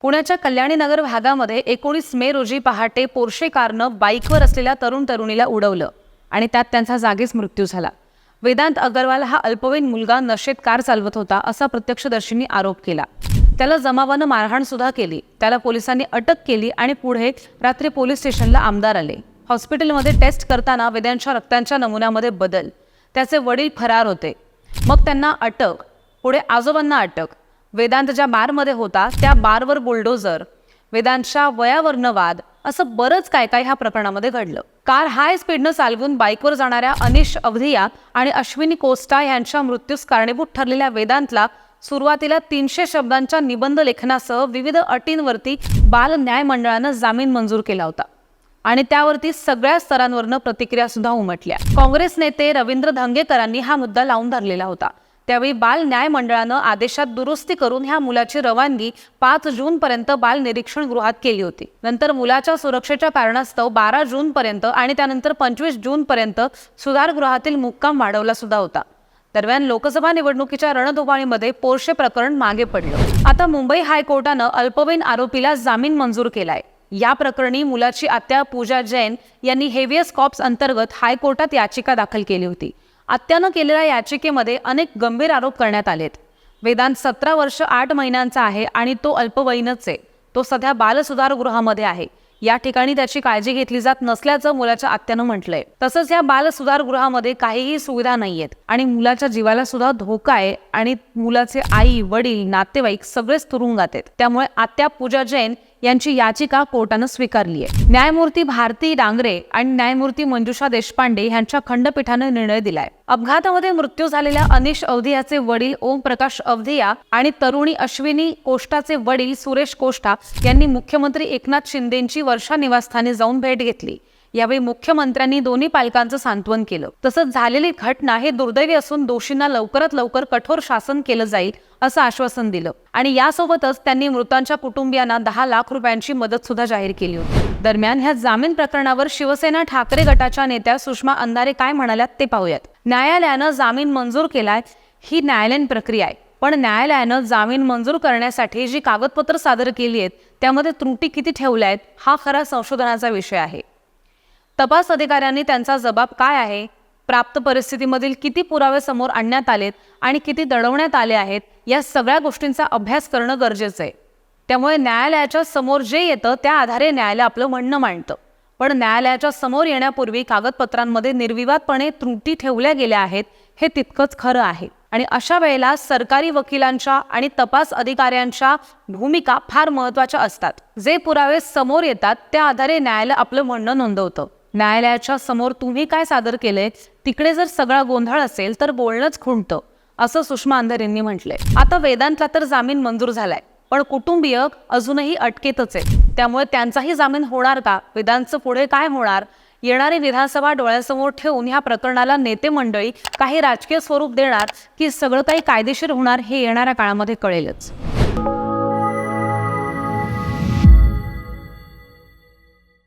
पुण्याच्या कल्याणीनगर भागामध्ये एकोणीस मे रोजी पहाटे पोर्शे कारनं बाईकवर असलेल्या तरुण तरुणीला उडवलं आणि त्यात त्यांचा जागीच मृत्यू झाला. वेदांत अगरवाल हा अल्पवयीन मुलगा नशेत कार चालवत होता असा प्रत्यक्षदर्शींनी आरोप केला. त्याला जमावानं मारहाण सुद्धा केली. त्याला पोलिसांनी अटक केली आणि पुढे रात्री पोलीस स्टेशनला आमदार आले. हॉस्पिटलमध्ये टेस्ट करताना वेदांच्या रक्तांच्या नमुन्यामध्ये बदल. त्याचे वडील फरार होते. मग त्यांना अटक. पुढे आजोबांना अटक. वेदांत ज्या बारमध्ये होता त्या बारवर बुलडोजर वेदांतच्या वयावरनं वाद असं बरंच काय काय ह्या प्रकरणामध्ये घडलं. कार हाय स्पीडनं चालवून बाईकवर जाणाऱ्या अनिश अवधिया आणि अश्विनी कोस्टा यांच्या मृत्यूस कारणीभूत ठरलेल्या वेदांतला सुरुवातीला तीनशे शब्दांच्या निबंध लेखनासह विविध अटींवरती बाल न्याय मंडळानं जामीन मंजूर केला होता. आणि त्यावरती सगळ्या स्तरांवरनं प्रतिक्रिया सुद्धा उमटल्या. काँग्रेस नेते रवींद्र धंगेकरांनी हा मुद्दा लावून धरलेला होता. त्यावेळी बाल न्याय मंडळानं आदेशात दुरुस्ती करून ह्या मुलाची रवानगी पाच जून पर्यंत बाल निरीक्षण गृहात केली होती. नंतर मुलाच्या सुरक्षेच्या कारणास्तव बारा जून पर्यंत आणि त्यानंतर पंचवीस जून पर्यंत सुधारगृहातील मुक्काम वाढवला सुद्धा होता. दरम्यान लोकसभा निवडणुकीच्या रणधुमाळीमध्ये पोर्शे प्रकरण मागे पडलं. आता मुंबई हायकोर्टानं अल्पवयीन आरोपीला जामीन मंजूर केलाय. या प्रकरणी मुलाची आत्या पूजा जैन यांनी हेवियस कॉप्स अंतर्गत हायकोर्टात याचिका दाखल केली होती. आत्यानं केलेल्या याचिकेमध्ये अनेक गंभीर आरोप करण्यात आलेत. वेदांत सतरा वर्ष आठ महिन्यांचा आहे आणि तो अल्पवयीनच आहे. तो सध्या बालसुधारगृहामध्ये आहे. या ठिकाणी त्याची काळजी घेतली जात नसल्याचं मुलाच्या आत्यानं म्हटलंय. तसंच या बालसुधारगृहामध्ये काहीही सुविधा नाहीयेत आणि मुलाच्या जीवाला सुद्धा धोका आहे आणि मुलाचे आई वडील नातेवाईक सगळेच तुरुंगात आहेत. त्यामुळे आत्या पूजा जैन यांची याचिका कोर्टानं स्वीकारली आहे. न्यायमूर्ती भारती डांगरे आणि न्यायमूर्ती मंजुषा देशपांडे यांच्या खंडपीठानं निर्णय दिलाय. अपघातामध्ये मृत्यू झालेल्या अनिश अवधियाचे वडील ओम प्रकाश अवधिया आणि तरुणी अश्विनी कोष्टाचे वडील सुरेश कोष्टा यांनी मुख्यमंत्री एकनाथ शिंदेंची वर्षा निवासस्थानी जाऊन भेट घेतली. यावेळी मुख्यमंत्र्यांनी दोन्ही पालकांचं सांत्वन केलं. तसंच झालेली घटना हे दुर्दैवी असून दोषींना लवकरात लवकर कठोर शासन केलं जाईल असं आश्वासन दिलं. आणि यासोबतच त्यांनी मृतांच्या कुटुंबियांना दहा लाख रुपयांची मदत सुद्धा जाहीर केली होती. दरम्यान ह्या जामीन प्रकरणावर शिवसेना ठाकरे गटाच्या नेत्या सुषमा अंधारे काय म्हणाल्यात ते पाहूयात. न्यायालयानं जामीन मंजूर केलाय ही न्यायालयीन प्रक्रिया आहे. पण न्यायालयानं जामीन मंजूर करण्यासाठी जी कागदपत्र सादर केली आहेत त्यामध्ये त्रुटी किती ठेवल्या आहेत हा खरा संशोधनाचा विषय आहे. तपास अधिकाऱ्यांनी त्यांचा जबाब काय आहे प्राप्त परिस्थितीमधील किती पुरावे समोर आणण्यात आलेत आणि किती दडवण्यात आले आहेत या सगळ्या गोष्टींचा अभ्यास करणं गरजेचं आहे. त्यामुळे न्यायालयाच्या समोर जे येतं त्या आधारे न्यायालय आपलं म्हणणं मांडतं. पण न्यायालयाच्या समोर येण्यापूर्वी कागदपत्रांमध्ये निर्विवादपणे त्रुटी ठेवल्या गेल्या आहेत हे तितकंच खरं आहे. आणि अशा वेळेला सरकारी वकिलांच्या आणि तपास अधिकाऱ्यांच्या भूमिका फार महत्त्वाच्या असतात. जे पुरावे समोर येतात त्या आधारे न्यायालय आपलं म्हणणं नोंदवतं. न्यायालयाच्या समोर तुम्ही काय सादर केलंय तिकडे जर सगळा गोंधळ असेल तर बोलणंच खुंटतं असं सुषमा अंधार यांनी म्हटलंय. आता वेदांतला तर जामीन मंजूर झालाय पण कुटुंबीय अजूनही अटकेतच आहे त्यामुळे त्यांचाही जामीन होणार का? वेदांतचं पुढे काय होणार? येणारी विधानसभा डोळ्यासमोर ठेवून ह्या प्रकरणाला नेते मंडळी काही राजकीय स्वरूप देणार की सगळं काही कायदेशीर होणार हे येणाऱ्या काळामध्ये कळेलच.